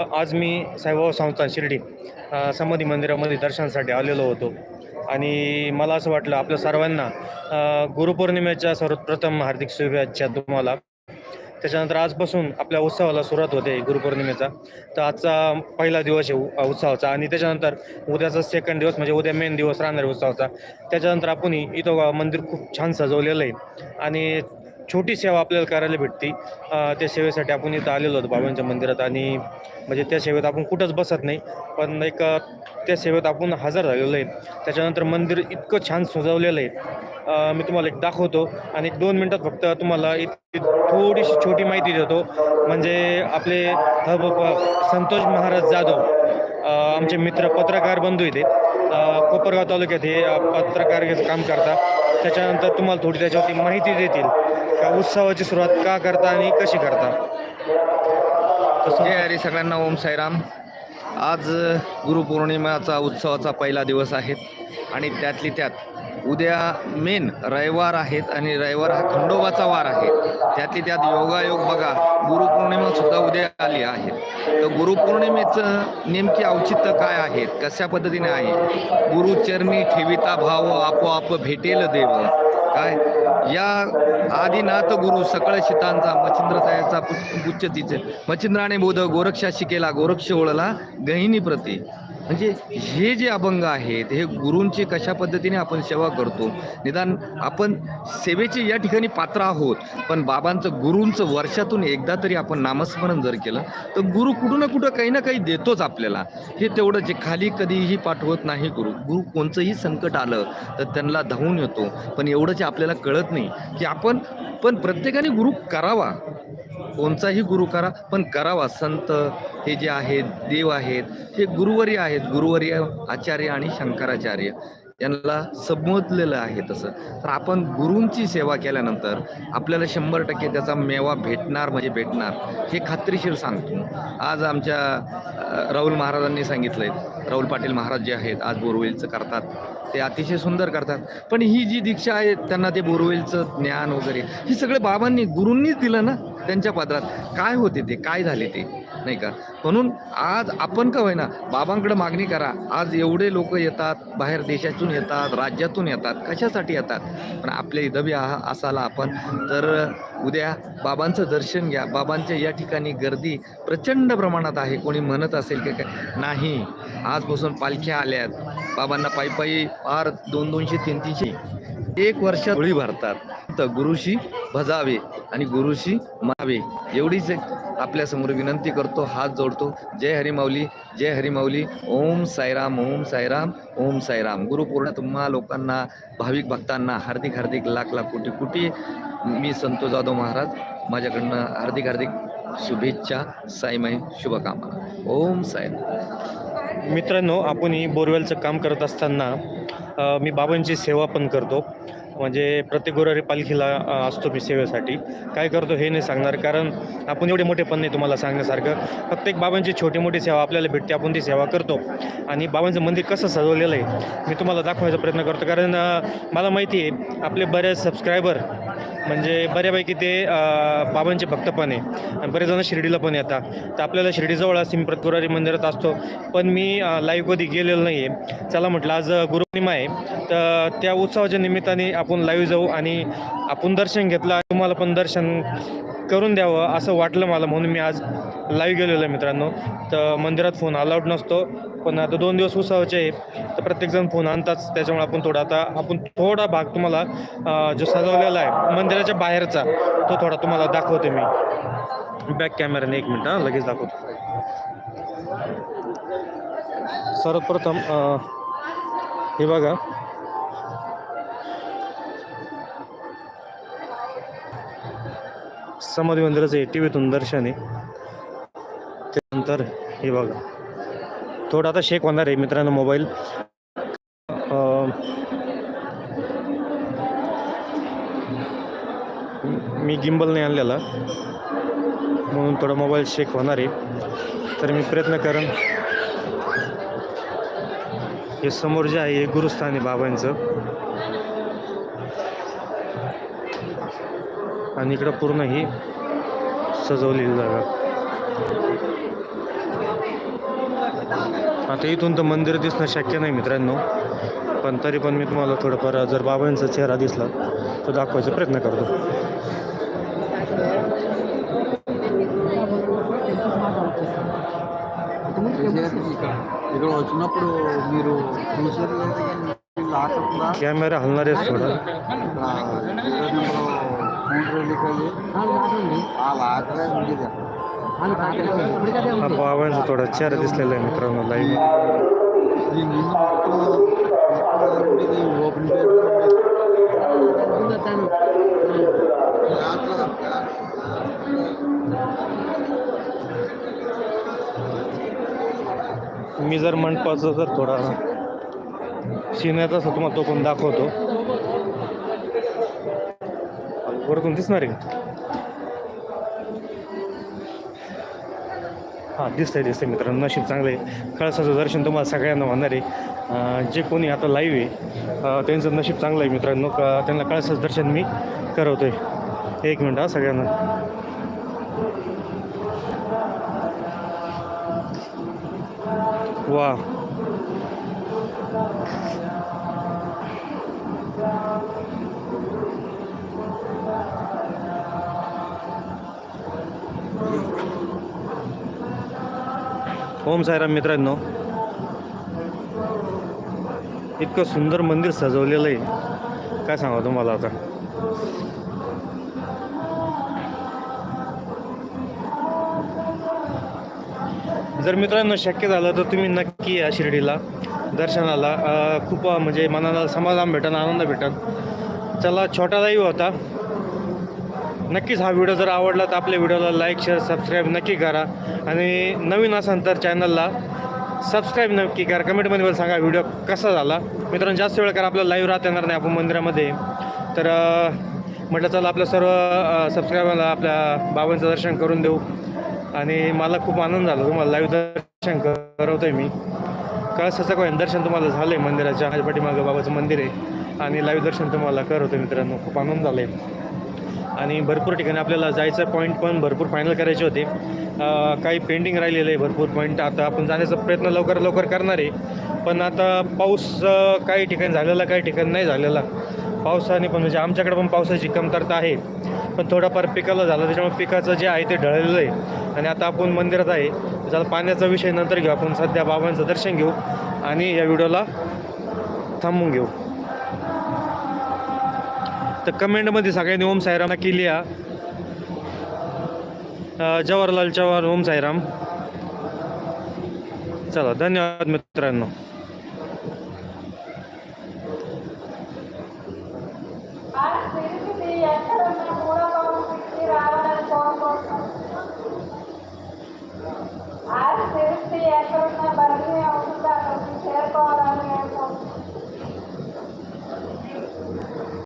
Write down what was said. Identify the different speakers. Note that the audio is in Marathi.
Speaker 1: आज मी साईबाबा संस्थान शिर्डी समाधी मंदिरामध्ये दर्शनासाठी आलेलो होतो. आणि मला असं वाटलं आपल्या सर्वांना गुरुपौर्णिमेच्या सर्वप्रथम हार्दिक शुभेच्छा तुम्हाला. त्याच्यानंतर आजपासून आपल्या उत्सवाला सुरुवात होते गुरुपौर्णिमेचा. तर आजचा पहिला दिवस आहे उ- उत्सवाचा. आणि त्याच्यानंतर उद्याचा सेकंड दिवस म्हणजे उद्या मेन दिवस राहणार उत्सवाचा. त्याच्यानंतर आपण इथं मंदिर खूप छान सजवलेलं आहे. आणि छोटी सेवा आपल्याला करायला भेटते. त्या सेवेसाठी आपण इथं आलेलो होतो बाबांच्या मंदिरात आणि म्हणजे त्या सेवेत आपण कुठंच बसत नाही. पण एक त्या सेवेत आपण हजर झालेलो आहे. त्याच्यानंतर मंदिर इतकं छान सजवलेलं आहे. मी तुम्हाला एक दाखवतो आणि एक दोन मिनटात फक्त तुम्हाला इतकी थोडीशी छोटी माहिती देतो. म्हणजे आपले ह- संतोष महाराज जाधव आमचे मित्र पत्रकार बंधू इथे कोपरगाव तालुक्यात हे अ, पत्रकारितेचं काम करता त्याच्यानंतर तुम्हाला थोडी त्याच्यावरती माहिती देतील. का उत्सवाची सुरुवात का करता आणि कशी करता? तसं
Speaker 2: जय सगळ्यांना ओम साईराम. आज गुरुपौर्णिमाचा उत्सवाचा पहिला दिवस आहे आणि त्यातली त्यात उद्या मेन रविवार आहेत आणि रविवार हा खंडोबाचा वार आहे. त्यातली त्यात योगायोग बघा गुरुपौर्णिमा सुद्धा उद्या आली आहे. तर गुरुपौर्णिमेचं नेमकी औचित्य काय आहे? कशा पद्धतीने आहे? गुरुचरणी ठेविता भाव आपोआप भेटेल देव. काय? या आदिनाथ गुरु सकळ शितांचा मच्छिंद्रतायाचा गुच्चतीचे मच्छिंद्राने बोध गोरक्षा शिकेला गोरक्ष ओळला गहिनी प्रती म्हणजे हे जे अभंग आहेत हे गुरूंची कशा पद्धतीने आपण सेवा करतो? निदान आपण सेवेचे या ठिकाणी पात्र आहोत पण बाबांचं गुरूंचं वर्षातून एकदा तरी आपण नामस्मरण जर केलं तर गुरु कुठं ना कुठं काही ना काही देतोच आपल्याला. हे तेवढं जे खाली कधीही पाठवत नाही गुरु. गुरु कोणचंही संकट आलं तर त्यांना धावून येतो. पण एवढंच आपल्याला कळत नाही की आपण पण प्रत्येकाने गुरु करावा. कोणताही गुरु करा पण करावा. संत हे जे आहेत देव आहेत हे गुरुवर्य आहेत गुरुवर्य आचार्य आणि शंकराचार्य. यांना समजलेलं आहे तसं. तर आपण गुरूंची सेवा केल्यानंतर आपल्याला शंभर टक्के त्याचा मेवा भेटणार म्हणजे भेटणार. हे खात्रीशीर सांगतो. आज आमच्या राहुल महाराजांनी सांगितलंय. राहुल पाटील महाराज जे आहेत आज बोरवेलचं करतात. ते अतिशय सुंदर करतात. पण ही जी दीक्षा आहे त्यांना ते बोरवेलचं ज्ञान वगैरे हे सगळं बाबांनी गुरूंनीच दिलं ना त्यांच्या पदरात काय होते ते? काय झाले ते? नाही का? म्हणून आज आपण का होईना बाबांकडे मागणी करा. आज एवढे लोक येतात बाहेर देशातून येतात राज्यातून येतात कशासाठी येतात? पण आपल्या इथं बी असाला आपण. तर उद्या बाबांचं दर्शन घ्या. बाबांच्या या ठिकाणी गर्दी प्रचंड प्रमाणात आहे. कोणी म्हणत असेल की काय? नाही. आजपासून पालख्या आल्यात. बाबांना पायी पायी फार दोन दोनशे तीन तीनशे एक वर्ष होळी भरतात. तर गुरुशी भजावे आणि गुरुशी मावे. एवढीच आपल्यासमोर विनंती करतो हात जोडतो. जय हरिमाऊली जय हरिमाऊली ओम साईराम ओम साईराम ओम साईराम. गुरुपूर्ण तुम्हा लोकांना भाविक भक्तांना हार्दिक हार्दिक लाख लाख कोटी कोटी. मी संतोष जाधव महाराज. माझ्याकडनं हार्दिक हार्दिक शुभेच्छा साईमय शुभकामना. ओम साईराम.
Speaker 1: मित्रांनो आपण ही बोरवेलचं काम करत असताना मी बाबांची सेवा पण करतो. म्हणजे प्रत्येक गुरुवारी पालखीला असतो मी सेवेसाठी. काय करतो हे नाही सांगणार कारण आपण एवढे मोठे पण नाही तुम्हाला सांगण्यासारखं. फक्त एक बाबांची छोटी मोठी सेवा आपल्याला भेटते आपण ती सेवा करतो. आणि बाबांचं मंदिर कसं सजवलेलं आहे मी तुम्हाला दाखवायचा प्रयत्न करतो. कारण मला माहिती आहे आपले बरेच सबस्क्रायबर म्हणजे बऱ्यापैकी ते बाबांचे भक्त पण आहे. आणि बरेच जण शिर्डीला पण येतात. तर आपल्याला शिर्डीजवळ असते मी गुरुवारी मंदिरात असतो. पण मी लाईव्ह कधी गेलेलो नाही आहे चला म्हटलं आज गुरु प्रतिमा आहे. तर त्या उत्सवाच्या निमित्ताने आपण लाईव्ह जाऊ आणि आपण दर्शन घेतलं आणि तुम्हाला पण दर्शन करून द्यावं असं वाटलं मला म्हणून मी आज लाईव्ह गेलेलो आहे मित्रांनो. तर मंदिरात फोन अलाउड नसतो. पण आता दोन दिवस उत्सवाचे आहे. तर प्रत्येकजण फोन आणताच. त्याच्यामुळे आपण थोडा आता आपण थोडा भाग तुम्हाला जो सजवलेला आहे मंदिराच्या बाहेरचा तो थोडा तुम्हाला दाखवते मी. बॅक कॅमेराने एक मिनिट हां लगेच दाखवतो. सर्वप्रथम हे बघा. समाधी मंदिराचं हे टी व्हीतून दर्शन आहे. त्यानंतर हे बघा. थोडं आता शेक होणार आहे मित्रांनो मोबाईल मी गिंबल नाही आणलेला. म्हणून थोडा मोबाईल शेक होणार आहे. तर मी प्रयत्न करेन. हे समोर जे आहे हे गुरुस्थान आहे बाबांचं. आणि इकडं पूर्ण ही सजवलेली जागा. आता इथून तर मंदिर दिसणं शक्य नाही मित्रांनो पण तरी पण मी तुम्हाला थोडंफार जर बाबांचा चेहरा दिसला तर दाखवायचा प्रयत्न करतो.
Speaker 3: ఇక్కడ వచ్చినప్పుడు మీరు చూసారు లేదా కానీ లాకుండా
Speaker 1: कॅमेरा हलणार आहे थोडा
Speaker 3: ఇక్కడ జీరో నెంబర్ ఫోన్ ఆ లాకరే ఉండేది
Speaker 1: हा बाबांचा थोडा चेहरा दिसलेला आहे मित्रांनो लाईव्ह
Speaker 3: ఈ
Speaker 1: मी जर मंडपाचा जर थोडा सिनेमात असं तुम्हाला तो पण दाखवतो. वरतून दिसणार आहे हां दिसतंय दिसतंय मित्रांनो. नशीब चांगलं आहे कळसाचं दर्शन तुम्हाला सगळ्यांना होणार आहे. जे कोणी आता लाईव्ह आहे त्यांचं नशीब चांगलं आहे मित्रांनो. का त्यांना कळसाचं दर्शन मी करवतो आहे एक मिनटं हा सगळ्यांना. वा. ओम साईराम मित्रांनो. इतकं सुंदर मंदिर सजवलेलं आहे. काय सांगा तुम्हाला आता? जर मित्रांनो शक्य झालं तर तुम्ही नक्की या शिर्डीला दर्शनाला. खूप म्हणजे मनाला समाधान भेटन आनंद भेटन. चला छोटा लाईव्ह होता. नक्कीच हा व्हिडिओ जर आवडला तर आपल्या व्हिडिओला लाईक शेअर सबस्क्राईब नक्की करा. आणि नवीन असाल तर चॅनलला सबस्क्राईब नक्की करा. कमेंटमध्ये मला सांगा व्हिडिओ कसा झाला. मित्रांनो जास्त वेळ करा आपल्याला लाईव्ह राहता येणार नाही आपण मंदिरामध्ये. तर म्हटलं चला आपल्या सर्व सबस्क्रायबरला आपल्या बाबांचं दर्शन करून देऊ. आणि मला खूप आनंद झाला. तुम्हाला लाईव्ह दर्शन करवतोय मी. कळसाचं काय दर्शन तुम्हाला झालं आहे मंदिराच्या माझ्या पाठीमागं बाबाचं मंदिर आहे. आणि लाईव्ह दर्शन तुम्हाला करवतो मित्रांनो. खूप आनंद झाला आहे आणि भरपूर ठिकाणी आपल्याला जायचं पॉईंट पण भरपूर फायनल करायचे होते. काही पेंडिंग राहिलेलं आहे भरपूर पॉईंट आता आपण जाण्याचा प्रयत्न लवकर लवकर करणार आहे. पण आता पाऊस काही ठिकाणी झालेला काही ठिकाणी नाही झालेला. पावसाने पण म्हणजे आमच्याकडे पण पावसाची कमतरता आहे. पण थोडाफार पिकाला झालं त्याच्यामुळे पिकाचं जे आहे ते ढळलेलं आहे. आणि आता आपण मंदिरात आहे. त्याला पाण्याचा विषय नंतर घेऊ. आपण सध्या बाबांचं दर्शन घेऊ. आणि या व्हिडिओला थांबवून घेऊ. तर कमेंटमध्ये सगळ्यांनी ओम साईराम केली या जवाहरलाल चव्हाण ओम साईराम. चला धन्यवाद मित्रांनो.
Speaker 4: తిరిగి ఎక్కడ ఉన్న మూడో పవన్ తిరిగి రావాలని కోరుకుంటున్నాం ఆరు తిరిగి ఎక్కడ ఉన్న బదిలీ అవుతుందో? అక్కడికి చేరుకోవాలి